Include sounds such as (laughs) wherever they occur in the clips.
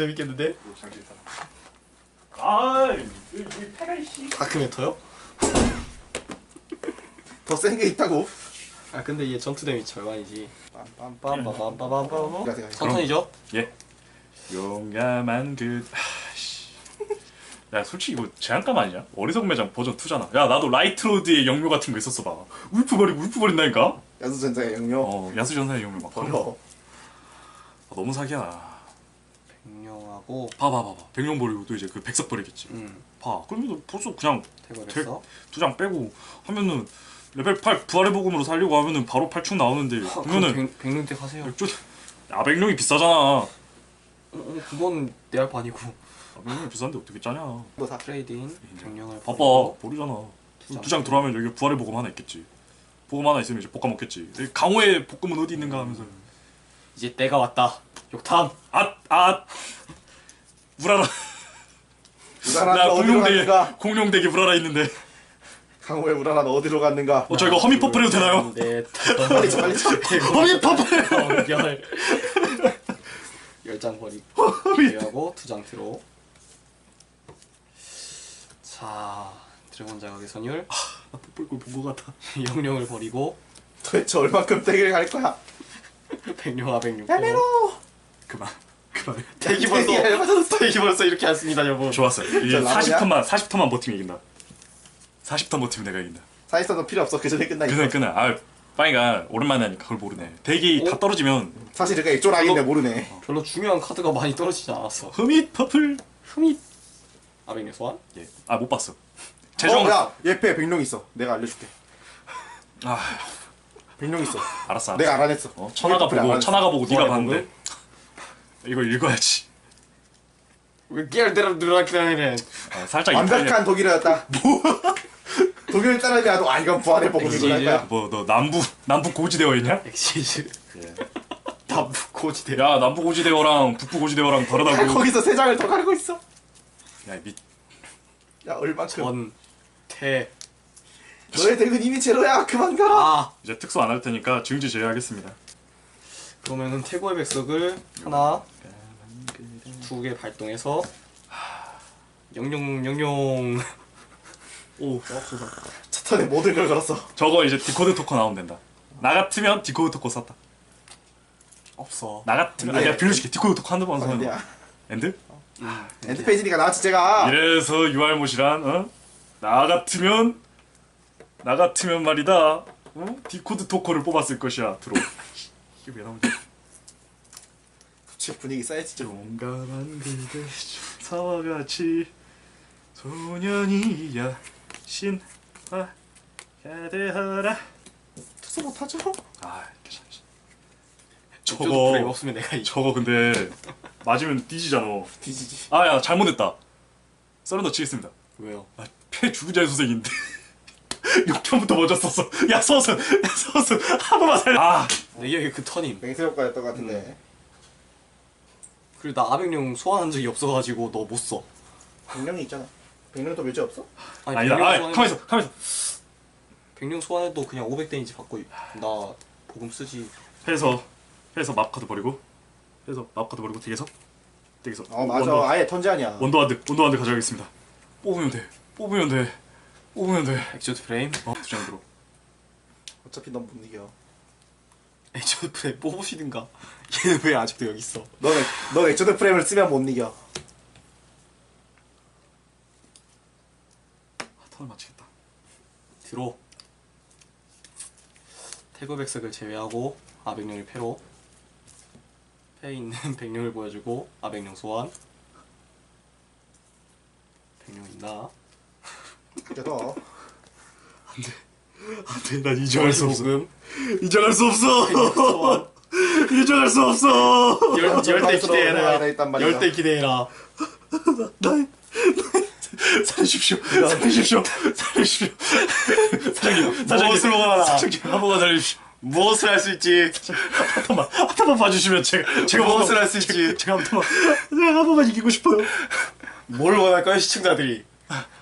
재밌겠는데? 아, 이, 이 패가 씨. 다크메터요? 더 센 게 있다고. 아 근데 얘 전투 데미 절반이지 빰빰빰. 빰빰빰빰빰빰 선턴이죠? 예. 용감한 그. 아씨. 야 솔직히 이거 제한감 아니야? 어리석 매장 버전 2잖아. 야 나도 라이트로드의 영묘 같은 거 있었어 봐. 울프 버리고 울프 버린다니까. 야수전자의 영역. 어 야수전사의 영묘 막. 버려. 아, 너무 사기야. 백령하고 봐봐 봐봐. 백룡 버리고 또 이제 그 백석 버리겠지. 음 봐. 그러면 벌써 그냥 태거했어 두장 빼고 하면은 레벨 8 부활의 복음으로 살리고 하면은 바로 8충 나오는데 아, 그러면은 백령 때 하세요 좀 아 백룡이 비싸잖아. 어, 어, 그건 내할바 아니고 아 백룡이 비싼데 어떻게 짜냐. 너 사. 트레이드인 백령을 바빠 버리잖아. 장. 두장 들어가면 여기 부활의 복음 하나 있겠지. 복음 하나 있으면 이제 볶아 먹겠지. 강호의 복음은 어디 있는가 하면서 이제 때가 왔다 욕탐 아아 무라라 우라라 나 어디로 공룡대기 갔는가? 공룡대기 무라라 있는데 강호의 우라라 어디로 갔는가? 어 저 이거 (laughs) 허미 퍼플 해도 되나요? 네 빨리 쳐 빨리 쳐. 허미 퍼플 열 열장 버리고 제외하고 두 장 들어 자 드래곤 자각의 선율 퍼플 본거 같아. (laughs) 영령을 버리고 도대체 얼마큼 떼기를 갈 거야? (laughs) 백룡 아 백룡 야메로. 그만 그만해. (laughs) 대기 벌써 대기 벌써 이렇게 안 씁니다 여러분 좋았어요. 이저 나오냐? 40턴만 40턴만 버티면 이긴다. 40턴 버티면 내가 이긴다. 사실상은 필요 없어. 그 전에 끝나. 그날 그날 아 빠이가 오랜만에 하니까 그걸 모르네. 대기 다 어? 떨어지면 사실 그러니까 쪼락인데 모르네. 별로 중요한 카드가 많이 떨어지지 않았어 허밋 퍼플. 흠이 아백룡 소환 예. 아 못 봤어. 재정. 어, 야 예패 백룡 있어. 내가 알려줄게. 아 백룡 있어. 알았어. 알았어. 내가 알아냈어. 어, 천하가 보고. 천하가 보고 네가 부활의 봤는데 이걸 읽어야지. 왜 깨알대로 늘어나기라는 어, 살짝. 완벽한 독일어였다. (laughs) 뭐? 독일 따라해도 아 이건 부활의 복음이구나. 뭐너 남부 남부 고지대어 있냐? (laughs) 엑시즈 예. 다 고지대 야 남부 고지대어랑 북부 고지대어랑 야, 다르다고. 거기서 세 장을 더 갈고 있어. 야 미. 야 얼마큼? 전태 너의 덱은 이미 제로야. 그만 가라. 아 이제 특수 안 할 테니까 증지 제외하겠습니다. 그러면은 태고의 백석을 하나 두 개 발동해서 영영 영영 (laughs) 오첫 턴에 모든 걸 걸었어. 저거 이제 디코드 토커 나오면 된다. 나 같으면 디코드 토커 썼다. 없어 나 같으면 아 네. 내가 빌려줄게. 디코드 토커 한두 번 써면 아니야. 엔드? 음, 엔드 페이지니까 나왔지 제가. 이래서 유알못이란 어? 나 같으면 나 같으면 말이다 어? 디코드 토커를 뽑았을 것이야 들어 (laughs) 이게 왜 나오지? 집 분위기 쌓여지 좀. 용감한 그대 사와 같이 소년이야 신화 야대하라 특수 못하죠? 아 괜찮아 저거 저거 없으면 내가 이겨 저거 근데 맞으면 뒤지잖아 뒤지지. 아야 잘못했다 서른더 치겠습니다 왜요? 아, 폐 주자의 소생인데 (laughs) 욕편부터 먼저 썼어. 야야 서순 한 번만 살려. 아, 내 기억에 그 턴임 맹세 효과였던 것 같은데. 그리고 나 아백룡 소환한 적이 없어가지고 너 못 써 백령이 있잖아. 백령도 묘지 없어? 아니 아, 소환해도- 가만 있어, 가만 있어. 백룡 소환해도 그냥 500 데미지 받고 나 보금 쓰지 해서 해서 맙 카드 버리고 해서 맙 카드 버리고 덱에서 덱에서 어 맞아. 원더, 아예 턴제 아니야. 원더한드 원더한드 가져가겠습니다. 뽑으면 돼. 뽑으면 돼. 뽑으면 돼. 엑조드 프레임 어, 두장 들어. 어차피 넌 못 이겨. 엑조드 프레임 뽑으시든가 얘는 왜 아직도 여기 있어 너는 너 엑조드 프레임을 쓰면 못 이겨. 아, 턴을 맞추겠다. 들어 태그 백석을 제외하고 아백룡을 패로 패에 있는 (laughs) 백룡을 보여주고 아백룡 소환 백룡 있나? 그래서 안돼, 난 인정할 수 없어. 인정할 수 없어. (laughs) 인정할 수 없어. 열, 열대 기대해라. 열대 기대해라 나 살려주십시오. 살려주십시오. 살려주십시오. 사장님, 사장님, 무엇을 원하나? 사장님, 한 번만 살려주십시오. 무엇을 할 수 있지? 한 번만, 한 번만 봐주시면 제가, 제가 무엇을 한할수 있지? 제가 한 번만, 제가 한 번만 이기고 싶어요. 뭘 원할까요 시청자들이?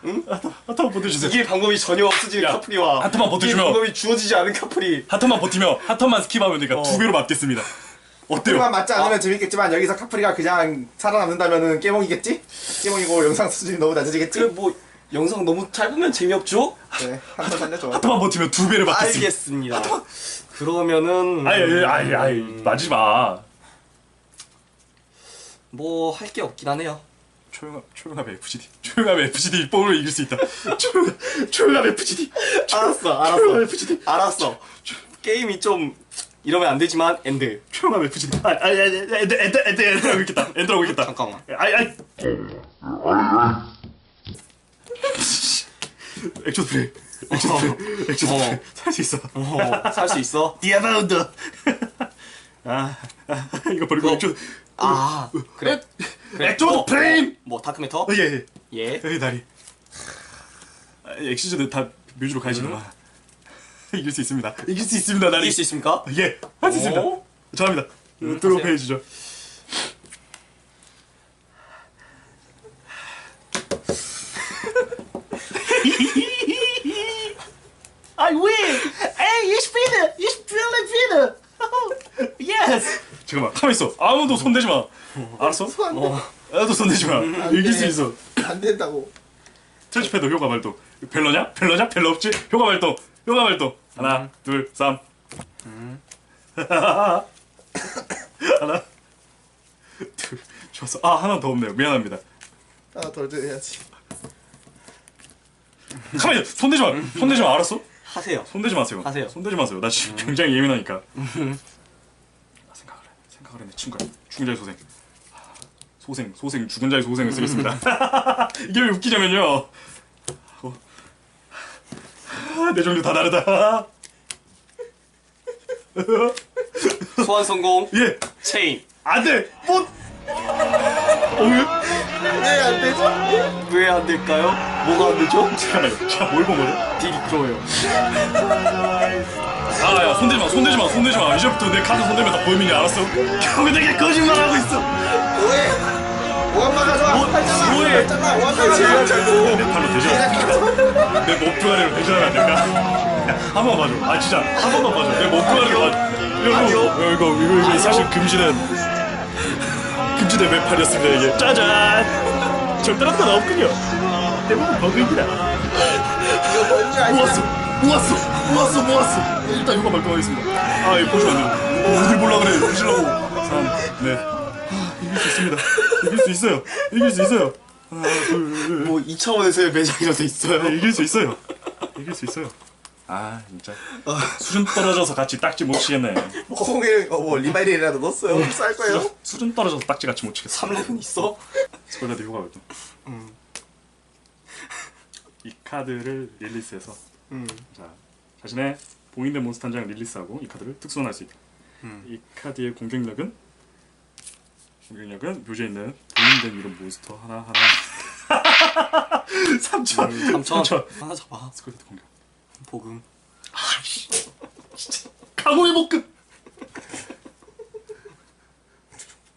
한 번만 버텨주세요. 이게 방법이 전혀 없어지는 야, 카프리와 한 턴만 이게 버텨주면- 방법이 주어지지 않은 카프리 한 턴만 버티면 한 턴만 스킵하면 어. 두 배로 맞겠습니다. 어때요? 카프리만 맞지 않으면 재밌겠지만 여기서 카프리가 그냥 살아남는다면은 깨몽이겠지? 깨몽이고 영상 수준이 너무 낮아지겠지? 그뭐 영상 너무 짧으면 재미없죠? 그래 한번 살려줘 하트만 버티면 두 배를 받겠습니다. 알겠습니다. 그러면은 아이 아이 아이 아이 맞지 마. 뭐 할 게 없긴 하네요. 조용함 조용함 FGD 조용함 FGD 뽕을 이길 수 있다. 조용함 FGD 알았어, 알았어, 알았어. 게임이 좀 이러면 안 되지만 엔드. 조용함 FGD 아아아 엔드 엔드 엔드 엔드라고 있겠다 엔드라고 있겠다. 잠깐만. 아이 아이 액션 플레이 액션 플레이 액션 어. 플레이 살수 있어. 살 수 있어? 디아바운드 (laughs) 아, 아 이거 버리고 액션 아, 그래. 그래. 액션 뭐, 프레임 뭐 다크메터? 예예 예. 여기 다리 아, 엑시즈는 다 뮤즈로 가시나 봐 (laughs) 이길 수 있습니다 이길 수 있습니다 나리 이길 수 있습니까? 예할 수 있습니다 오. 저합니다 음, 하세요. 페이지죠 가만 있어. 아무도 손 대지 마. 알았어? 어. 아무도 손 대지 마. 이길 수 있어. 안 된다고. 트래치패드 효과 발동. 벨러냐? 벨러냐? 벨러 없지? 효과 발동. 효과 발동. 하나 둘 삼. 하나. 둘 좋았어. 아 하나 더 없네요. 미안합니다. 하나 더 해야지. 가만히 있어. 손 대지 마. 손 대지 마. 알았어? 하세요. 손 대지 마세요. 하세요. 손 대지 마세요. 나 지금 굉장히 예민하니까. 아, 해내 친구야 죽은 자의 소생 소생 소생 죽은 자의 소생을 쓰겠습니다 (laughs) 이게 왜 웃기냐면요 어. 아, 내 종류 다 다르다 (laughs) 소환 성공. 예 체인. 안돼 못 어, 왜안 되죠? 왜 안 될까요? 뭐가 안 되죠? 잠깐만요 제가 뭘본 거죠? 딜이 그러요. (laughs) 아야 손대지 마 손대지 마 손대지 마. 이제부터 내 카드 손대면 다 범인이 알았어? 겨우 내게 거짓말하고 있어. 뭐해? 오한마 가져와. 팔잖아 뭐해? 팔잖아 오한마 가져와 내 팔로 대전 내 몸뚱아리로 대전하면 안 될까? 한 번만 봐줘. 아 진짜. 한 번만 봐줘. 내 몸뚱아리로 봐줘. 이거 이거 이거 이거, 사실 금지된 금지된 왼팔이었습니다 이게. 짜잔! 절대로 건 없군요 대부분 버그입니다. 이거 뭔지 알지? 모았어 모았어 모았어. 일단 이거 발동하겠습니다. 아 이거 보시면 안 돼요. 어딜 볼라 그래. 보시려고. 3 네. 아, 이길 수 있습니다. 이길 수 있어요. 이길 수 있어요. 하나 둘뭐 2차원에서의 매장이라도 있어요. 네, 이길 수 있어요. 이길 수 있어요. 아 진짜. 수준 떨어져서 같이 딱지 못 치겠네. 허공에 어뭐 리바이리라도 넣었어요? 쌀 거예요? 수준 떨어져서 딱지 같이 못 치겠어. 3렙은 있어? 스콜라드 효과 발동. 이 카드를 릴리스해서 음. 자 자신의 봉인된 몬스터 한 장 릴리스하고 이 카드를 특수환할 수 있다. 음. 이 카드의 공격력은 공격력은 묘지에 있는 봉인된 이런 몬스터 하나 하나 (laughs) 3천 3천. 하나 잡아. 스콜라드 공격. 복음. 강호의 목금.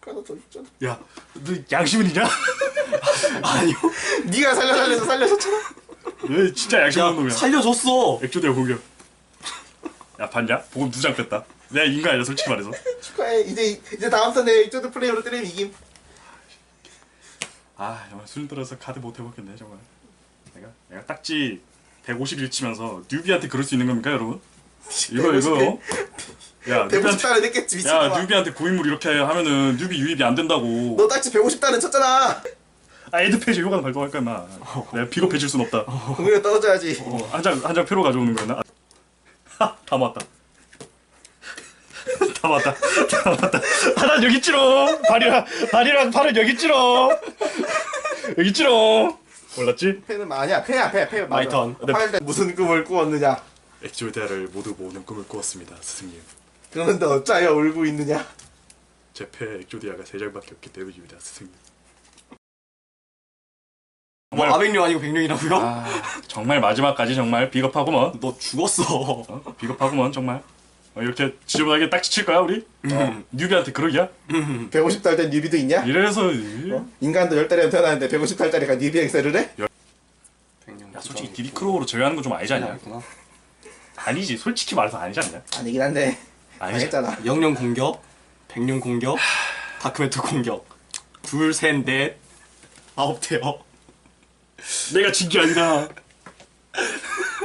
하나 (laughs) 더 있잖아 야, 너 양심은 있냐? (laughs) 아니요. 네가 살려 살려서 살려줬잖아 너 진짜 양심 야, 없는 놈이야. 살려줬어. 액조대어 공격. (laughs) 야 봤냐? 보금 두장 뺐다. 내가 인간 아니야 솔직히 말해서. (laughs) 축하해 이제 이제 다음 턴에 이쪽도 플레이로 때리면 이김 아 정말 수준 떨어서 카드 못 해먹겠네 정말. 내가 내가 딱지 151 치면서 뉴비한테 그럴 수 있는 겁니까 여러분? (laughs) 이거 이거. 어? 야150 뉴비한테 달러 냈겠지 야 미친놈아 뉴비한테 고인물 이렇게 하면은 뉴비 유입이 안 된다고. 너 딱지 150 달러 쳤잖아 아 에드 페이지 효과는 발동할 거야 마. 내가 비겁해질 순 없다. 공격력 떨어져야지 어, 한장 한 장 표로 가져오는 거였나? 하, (laughs) 다 모았다. 다 모았다. 다 모았다. 하나 여기 있지롱. 발이랑 발이랑 팔은 여기 있지롱. 여기 있지롱. 몰랐지? 패는 아니야 패야 패패 맞아 마이 턴. 화요일 때 무슨 꿈을 꾸었느냐 액조대를 모두 모으는 꿈을 꾸었습니다, 스승님. 그런데 어짜여 울고 있느냐 제 패에 액조디아가 세 장밖에 없기 때문입니다, 스승님. 뭐 아백룡 아니고 백룡이라고요? 아, 정말 마지막까지 정말 비겁하구먼. 너 죽었어. 어? 비겁하구먼 정말. 어, 이렇게 지저분하게 딱지 칠 거야 우리? 어, 뉴비한테 그러기야? 150달 된 뉴비도 있냐? 이래서 이- 인간도 10달이면 태어나는데 150달짜리가 뉴비 행세를 해? 야 솔직히 디리크로우로 제외하는 건 좀 아니지 않냐? 아니구나. 아니지 솔직히 말해서 아니지 않냐? 아니긴 한데 아니지 당했잖아 영영 공격. 백룡 공격, 다크메트 공격. 둘, 셋, 넷, 아홉 대요. 내가 진 게 아니다.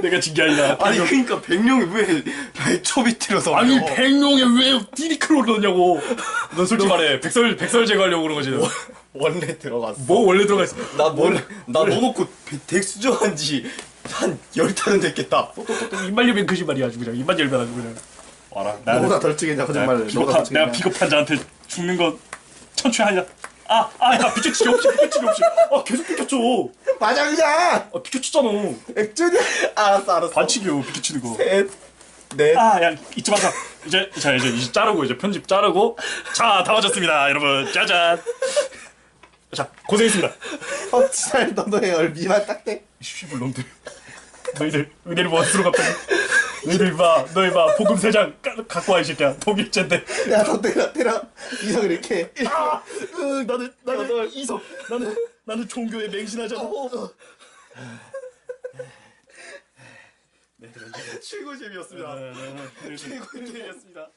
내가 진 게 아니다. 아니 그러니까 백룡이 왜 초비트려서 아니 백룡에 왜 디니크로 넣냐고. 넌 솔직히 말해. 백설 백설 제거하려고 그런 거지. 원래 들어갔어. 뭐 원래 들어가 있어. 나 원래 나 넣어놓고 덱 수정한 지 한 열탄은 됐겠다. 입만 열면 거짓말이야 아주 그냥 입만 열면 아주 그냥. 와라. 나는 너보다 덜 거짓말을. 덜 치겠냐. 내가 비겁한 자한테 죽는 건 천추하냐. 아, 아, 야, 비켜치기 없이, 비켜치기 없이. 아, 계속 비켜쳐. 맞아 그냥. 아, 비켜치잖아. 액준이. 알았어 알았어. 반칙이요, 비켜치는 거. 셋. 넷. 아, 야, 잊지 마자. 이제, 자, 이제, 이제 자르고, 이제 편집 자르고. 자, 다 맞았습니다, 여러분. 짜잔. 자, 고생했습니다. 헛살 너너의 얼미만 딱 돼. 씨발, 놈들. 너희들, 은혜를 원수로 갑자기. 너희들 봐, 너희 봐, 복음 세장 갖고 와, 이 새끼야. 독일제인데. 야너 때려 때려. 이성을 이렇게. 아, 으, 나는, 나는, 이성. 나는, 나는 종교에 맹신하잖아. 최고 재미였습니다. 네, 네, 네. 최고 재미였습니다.